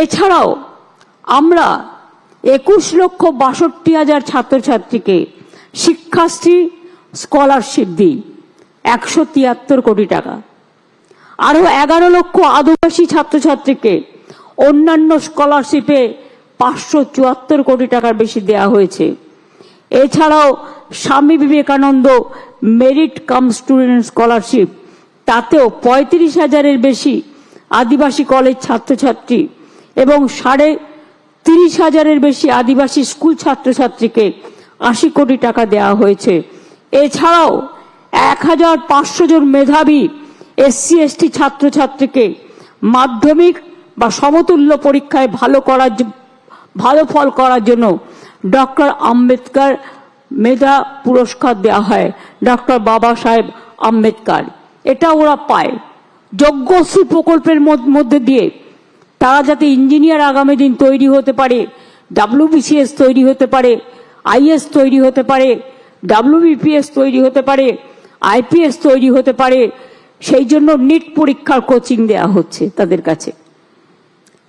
এছাড়াও আমরা একুশ লক্ষ বাষট্টি হাজার ছাত্রছাত্রীকে শিক্ষাশ্রী স্কলারশিপ দিই একশো তিয়াত্তর কোটি টাকা। আরও এগারো লক্ষ আদিবাসী ছাত্রছাত্রীকে অন্যান্য স্কলারশিপে পাঁচশো চুয়াত্তর কোটি টাকার বেশি দেওয়া হয়েছে। এছাড়াও Swami Vivekananda merit cum student scholarship, তাতেও পঁয়ত্রিশ হাজারের বেশি আদিবাসী কলেজ ছাত্রছাত্রী এবং সাড়ে তিরিশ হাজারের বেশি আদিবাসী স্কুল ছাত্রছাত্রীকে আশি কোটি টাকা দেওয়া হয়েছে। এছাড়াও এক হাজার পাঁচশো জন মেধাবী এসসি এসটি ছাত্রছাত্রীকে মাধ্যমিক বা সমতুল্য পরীক্ষায় ভালো করার ভালো ফল করার জন্য ডক্টর আম্বেদকর মেধা পুরস্কার দেওয়া হয়, ডক্টর বাবা সাহেব আম্বেদকর। এটা ওরা পায়। যোগ্যশ্রী প্রকল্পের মধ্য- মধ্যে দিয়ে তারা যাতে ইঞ্জিনিয়ার আগামী দিন তৈরি হতে পারে ডাব্লিউবিসিএস তৈরি হতে পারে আইএস তৈরি হতে পারে ডাব্লিউবিপিএস তৈরি হতে পারে আইপিএস তৈরি হতে পারে, সেই জন্য নিট পরীক্ষার কোচিং দেয়া হচ্ছে তাদের কাছে,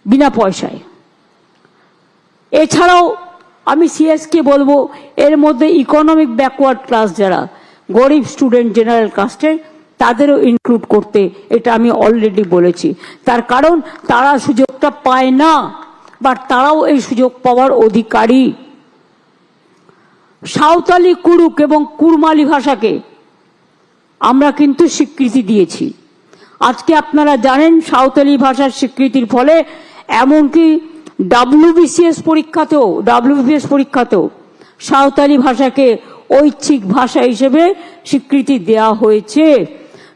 বিনা পয়সায়। এছাড়াও আমি সিএসকে বলব, এর মধ্যে ইকোনমিক ব্যাকওয়ার্ড ক্লাস যারা, গরিব স্টুডেন্ট জেনারেল কাস্টের তাদেরও ইনক্লুড করতে, এটা আমি অলরেডি বলেছি। তার কারণ, তারা সুযোগটা পায় না বাট তারাও এই সুযোগ পাওয়ার অধিকারী। সাঁওতালি কুরুক এবং কুরমালি ভাষাকে আমরা কিন্তু স্বীকৃতি দিয়েছি। আজকে আপনারা জানেন, সাঁওতালি ভাষার স্বীকৃতির ফলে এমনকি ডাব্লিউবিসিএস পরীক্ষাতেও ডাব্লিউবিপিএস পরীক্ষাতেও সাঁওতালি ভাষাকে ঐচ্ছিক ভাষা হিসেবে স্বীকৃতি দেওয়া হয়েছে।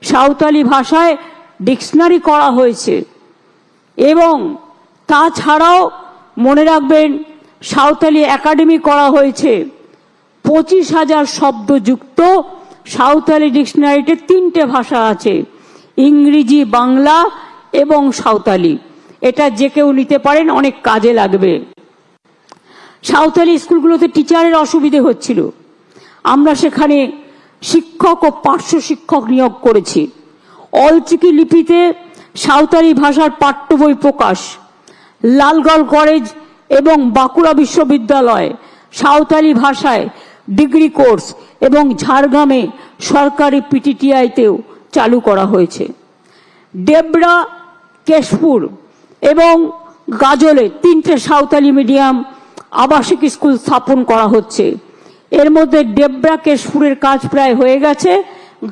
সাঁওতালি ভাষায় ডিকশনারি করা হয়েছে। এবং তাছাড়াও মনে রাখবেন, সাঁওতালি একাডেমি করা হয়েছে। পঁচিশ হাজার শব্দযুক্ত সাঁওতালি ডিকশনারিতে তিনটে ভাষা আছে, ইংরেজি, বাংলা এবং সাঁওতালি। এটা যে কেউ নিতে পারেন, অনেক কাজে লাগবে। সাঁওতালি স্কুলগুলোতে টিচারের অসুবিধে হচ্ছিল। আমরা সেখানে শিক্ষক ও পার্শ্ব শিক্ষক নিয়োগ করেছি। অলচিকি লিপিতে সাঁওতালি ভাষার পাঠ্য বই প্রকাশ। লালগড় কলেজ এবং বাঁকুড়া বিশ্ববিদ্যালয় সাঁওতালি ভাষায় ডিগ্রি কোর্স এবং ঝাড়গ্রামে সরকারি পিটিটিআইতেও চালু করা হয়েছে। ডেবরা, কেশপুর এবং গাজলে তিনটে সাঁওতালি মিডিয়াম আবাসিক স্কুল স্থাপন করা হচ্ছে। এর মধ্যে ডেবরা কেশপুরের কাজ প্রায় হয়ে গেছে,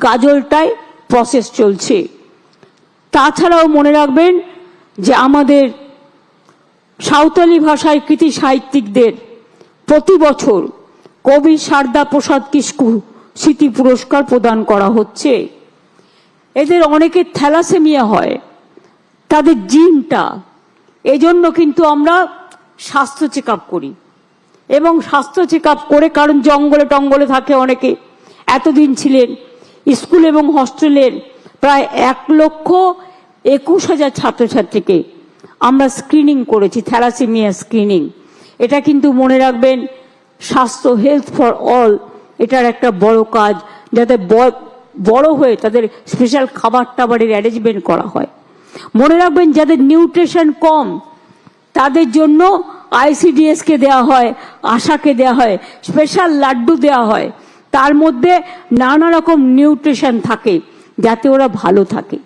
গাজলটায় প্রসেস চলছে। তাছাড়াও মনে রাখবেন যে আমাদের সাঁওতালি ভাষায় কৃতি সাহিত্যিকদের প্রতি বছর কবি সারদা প্রসাদ কিস্কু স্মৃতি পুরস্কার প্রদান করা হচ্ছে। এদের অনেকের থ্যালাসেমিয়া হয়, তাদের জিনটা। এজন্য কিন্তু আমরা স্বাস্থ্য চেক করি। এবং স্বাস্থ্য চেক করে, কারণ জঙ্গলে টঙ্গলে থাকে অনেকে। এতদিন ছিলেন স্কুল এবং হস্টেলের প্রায় এক লক্ষ একুশ হাজার ছাত্রছাত্রীকে আমরা স্ক্রিনিং করেছি, থ্যালাসেমিয়া স্ক্রিনিং এটা কিন্তু মনে রাখবেন, স্বাস্থ্য হেলথ ফর অল এটার একটা বড় কাজ, যাতে বড় হয়ে তাদের স্পেশাল খাবার টাবারের অ্যারেঞ্জমেন্ট করা হয়। মনে রাখবেন, যাদের নিউট্রিশন কম, তাদের জন্য আইসিডিএস কে দেওয়া হয়, আশাকে দেওয়া হয় স্পেশাল লাড্ডু দেওয়া হয়। তার মধ্যে নানা রকম নিউট্রিশন থাকে, যাতে ওরা ভালো থাকে।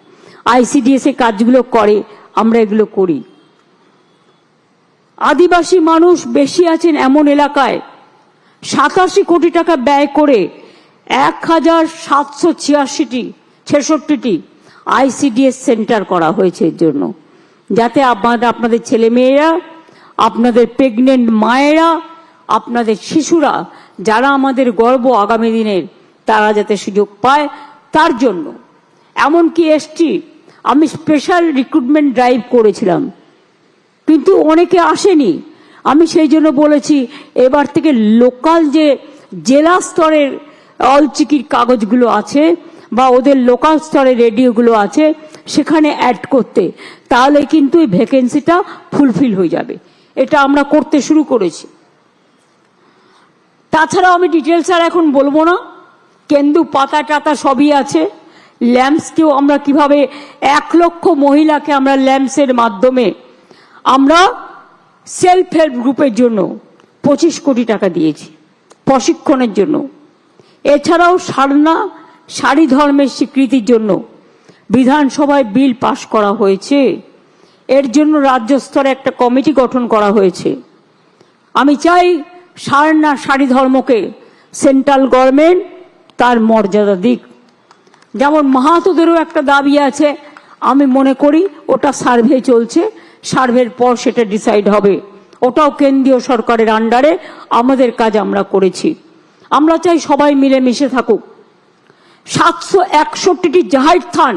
আইসিডিএস কাজগুলো করে, আমরা এগুলো করি। আদিবাসী মানুষ বেশি আছেন এমন এলাকায়। সাতাশি কোটি টাকা ব্যয় করে এক হাজার সাতশো ছিয়াশিটি, ছেষট্টিটি আইসিডিএস সেন্টার করা হয়েছে এর জন্য। যাতে আপনাদের আপনাদের ছেলে মেয়েরা আপনাদের প্রেগনেন্ট মায়েরা, আপনাদের শিশুরা, যারা আমাদের গর্ব আগামী দিনের, তারা যাতে সুযোগ পায় তার জন্য। এমনকি এসটি আমি স্পেশাল রিক্রুটমেন্ট ড্রাইভ করেছিলাম। কিন্তু অনেকে আসেনি। আমি সেই জন্য বলেছি, এবার থেকে লোকাল যে জেলা স্তরের অলচিকির কাগজগুলো আছে বা ওদের লোকাল স্তরের রেডিওগুলো আছে, সেখানে অ্যাড করতে। তাহলে কিন্তু এই ভ্যাকেন্সিটা ফুলফিল হয়ে যাবে। এটা আমরা করতে শুরু করেছি। তাছাড়াও আমি ডিটেলস আর এখন বলব না। কেন্দু পাতা টাতা সবই আছে। ল্যাম্পসকেও আমরা কীভাবে এক লক্ষ মহিলাকে আমরা ল্যাম্পসের মাধ্যমে আমরা সেলফ হেল্প গ্রুপের জন্য পঁচিশ কোটি টাকা দিয়েছি, প্রশিক্ষণের জন্য। এছাড়াও সারনা সারি ধর্মের স্বীকৃতির জন্য বিধানসভায় বিল পাশ করা হয়েছে। এর জন্য রাজ্য স্তরে একটা কমিটি গঠন করা হয়েছে। আমি চাই সারনা সারি ধর্মকে সেন্ট্রাল গভর্নমেন্ট তার মর্যাদা দিক। যেমন মাহাতোদেরও একটা দাবি আছে, আমি মনে করি ওটা সার্ভে চলছে, সার্ভের পর সেটা ডিসাইড হবে। ওটাও কেন্দ্রীয় সরকারের আন্ডারে আমাদের কাজ আমরা করেছি। আমরা চাই সবাই মিলে মিশে থাকুক। সাতশো একষট্টিটি জাহের থান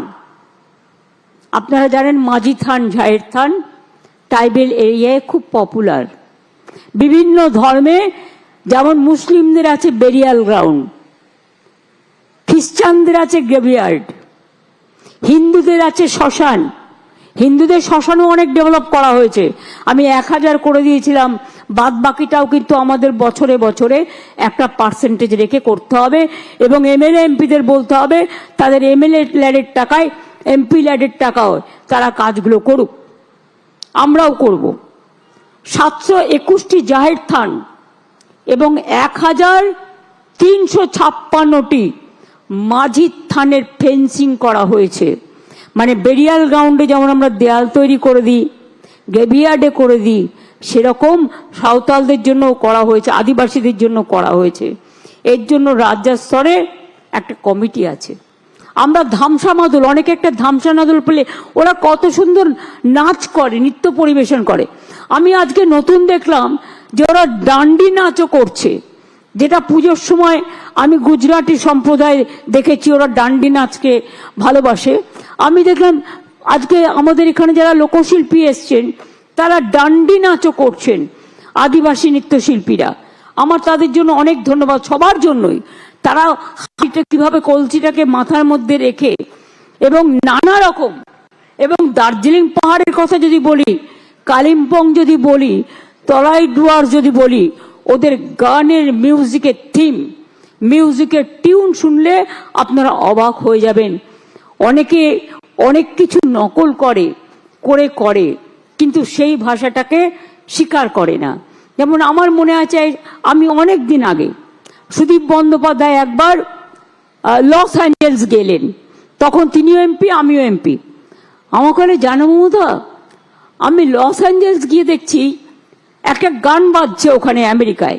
আপনারা জানেন মাঝি থান, জাহের থান, ট্রাইবেল এরিয়ায় খুব পপুলার বিভিন্ন ধর্মে যেমন মুসলিমদের আছে বেরিয়াল গ্রাউন্ড খ্রিস্টানদের আছে গ্রেভিয়ার্ড হিন্দুদের আছে শ্মশান। হিন্দুদের শ্মশানও অনেক ডেভেলপ করা হয়েছে। আমি এক হাজার করে দিয়েছিলাম, বাদ বাকিটাও কিন্তু আমাদের বছরে বছরে একটা পার্সেন্টেজ রেখে করতে হবে এবং এমএলএ এমপিদের বলতে হবে, তাদের এমএলএ ল্যাডের টাকায় এমপি ল্যাডের টাকাও তারা কাজগুলো করুক। আমরাও করব। সাতশো একুশটি জাহের থান এবং এক হাজার তিনশো ছাপ্পান্নটি মাঝি থানের ফেন্সিং করা হয়েছে। মানে বেরিয়াল গ্রাউন্ডে যেমন আমরা দেয়াল তৈরি করে দিই, গ্রেভিয়ার্ডে করে দিই, সেরকম সাঁওতালদের জন্য করা হয়েছে, আদিবাসীদের জন্য করা হয়েছে। এর জন্য রাজ্য স্তরে একটা কমিটি আছে। আমরা ধামসা মাদল, অনেকে একটা ধামসা মাদল পেলে ওরা কত সুন্দর নাচ করে, নৃত্য পরিবেশন করে। আমি আজকে নতুন দেখলাম যে ওরা ডান্ডি নাচও করছে, যেটা পুজোর সময় আমি গুজরাটি সম্প্রদায় দেখেছি ওরা ডান্ডি নাচকে ভালোবাসে। আমি দেখলাম আজকে আমাদের এখানে যারা লোকশিল্পী এসছেন, তারা ডান্ডি নাচও করছেন আদিবাসী নৃত্যশিল্পীরা। আমার তাদের জন্য অনেক ধন্যবাদ, সবার জন্যই। তারা হাঁড়িটা কীভাবে কলসিটাকে মাথার মধ্যে রেখে এবং নানা রকম, এবং দার্জিলিং পাহাড়ের কথা যদি বলি, কালিম্পং যদি বলি, তরাই ডুয়ার যদি বলি, ওদের গানের মিউজিকের থিম মিউজিকের টিউন শুনলে আপনারা অবাক হয়ে যাবেন। অনেকে অনেক কিছু নকল করে করে করে, কিন্তু সেই ভাষাটাকে স্বীকার করে না। যেমন আমার মনে আছে, আমি অনেক দিন আগে সুদীপ বন্দ্যোপাধ্যায় একবার লস অ্যাঞ্জেলস গেলেন। তখন তিনিও এমপি, আমিও এমপি। আমাকে বলে জানো মমতা, আমি লস অ্যাঞ্জেলস গিয়ে দেখছি একটা গান বাজছে ওখানে আমেরিকায়,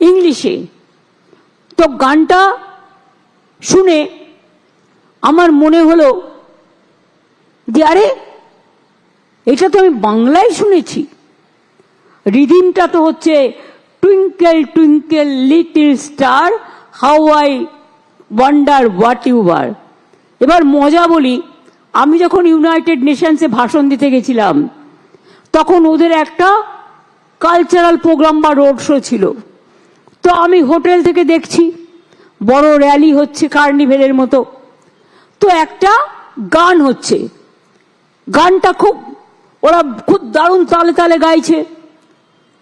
ইংলিশে। তো গানটা শুনে আমার মনে হলো যে, আরে, এটা তো আমি বাংলায় শুনেছি। রিদিমটা তো হচ্ছে twinkle twinkle little star how I wonder what you are এবার মজা বলি, আমি যখন ইউনাইটেড নেশনসে ভাষণ দিতে গেছিলাম, তখন ওদের একটা কালচারাল প্রোগ্রাম বা রোড শো ছিল। তো আমি হোটেল থেকে দেখছি, বড় র্যালি হচ্ছে কার্নিভেলের মতো। তো একটা গান হচ্ছে। গানটা খুব, ওরা খুব দারুণ তালে তালে গাইছে।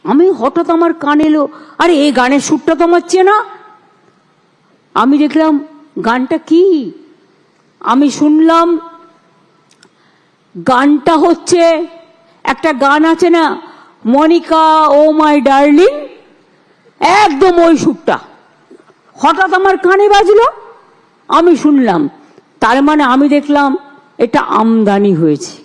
আমি হঠাৎ আমার কান এলো, আরে এই গানের সুরটা তো আমার চেনা। আমি দেখলাম গানটা কি? আমি শুনলাম গানটা হচ্ছে একটা গান আছে না, মনিকা, ও মাই ডার্লিং, একদম ওই সুরটা। হঠাৎ আমার কানে বাজলো, আমি শুনলাম। তার মানে আমি দেখলাম এটা আমদানি হয়েছে।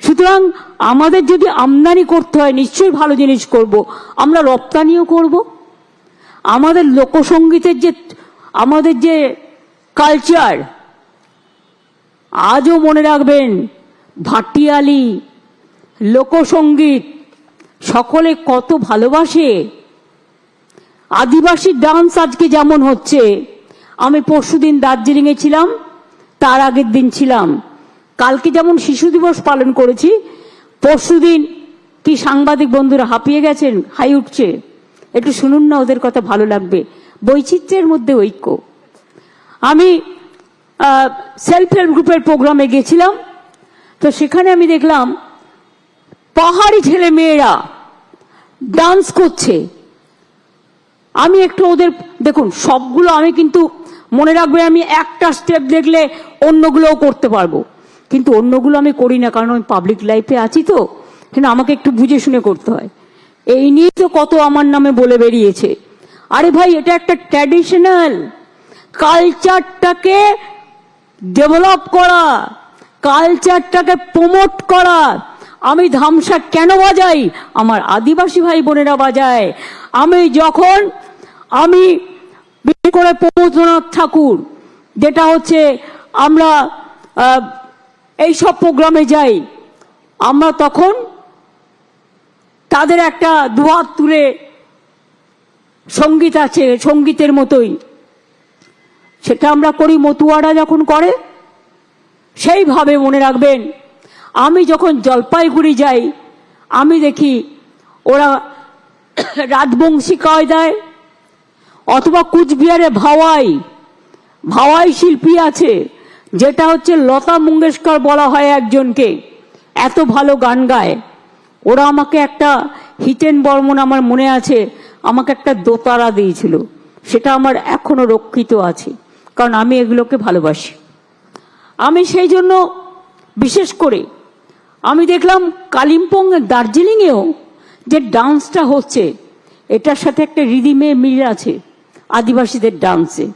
সুতরাং আমাদের যদি আমদানি করতে হয়, নিশ্চয়ই ভালো জিনিস করব। আমরা রপ্তানিও করব। আমাদের লোকসঙ্গীতের যে আমাদের যে কালচার আজও মনে রাখবেন, ভাটিয়ালি, লোকসঙ্গীত, সকলে কত ভালোবাসে। আদিবাসী ডান্স আজকে যেমন হচ্ছে, আমি পরশুদিন দার্জিলিংয়ে ছিলাম, তার আগের দিন ছিলাম। কালকে যেমন শিশু দিবস পালন করেছি পরশুদিন কি সাংবাদিক বন্ধুরা হাঁপিয়ে গেছেন, হাই উঠছে। একটু শুনুন না, ওদের কথা ভালো লাগবে। বৈচিত্র্যের মধ্যে ঐক্য। আমি সেলফ হেল্প গ্রুপের প্রোগ্রামে গেছিলাম, তো সেখানে আমি দেখলাম পাহাড়ি ছেলে মেয়েরা ডান্স করছে। আমি একটু ওদের, দেখুন, সবগুলো আমি কিন্তু মনে রাখবে আমি একটা স্টেপ দেখলে অন্যগুলোও করতে পারব। কিন্তু অন্যগুলো আমি করি না, কারণ আমি পাবলিক লাইফে আছি তো কিন্তু আমাকে একটু বুঝে শুনে করতে হয়। এই নিয়েই তো কত আমার নামে বলে বেরিয়েছে। আরে ভাই, এটা একটা ট্র্যাডিশনাল কালচারটাকে ডেভেলপ করা কালচারটাকে প্রমোট করা। আমি ধামসা কেন বাজাই? আমার আদিবাসী ভাই বোনেরা বাজায়। আমি যখন আমি বিশেষ করে প্রমোদনাথ ঠাকুর, যেটা হচ্ছে আমরা এই সব প্রোগ্রামে যাই, আমরা তখন তাদের একটা দুহাত তুলে সংগীত আছে, সঙ্গীতের মতোই। সেটা আমরা করি, মতুয়ারা যখন করে, সেইভাবে মনে রাখবেন, আমি যখন জলপাইগুড়ি যাই, আমি দেখি ওরা রাজবংশী কায়দায় অথবা কুচবিহারে ভাওয়াই ভাওয়াই শিল্পী আছে, যেটা হচ্ছে লতা মঙ্গেশকর বলা হয় একজনকে, এত ভালো গান গায়। ওরা আমাকে একটা হিতেন বর্মন আমার মনে আছে আমাকে একটা দোতারা দিয়েছিল। সেটা আমার এখনও রক্ষিত আছে, কারণ আমি এগুলোকে ভালোবাসি। আমি সেই জন্য বিশেষ করে আমি দেখলাম কালিম্পং দার্জিলিংয়েও যে ডান্সটা হচ্ছে, এটার সাথে একটা রিদিমে মিল আছে, আদিবাসীদের ডান্সে।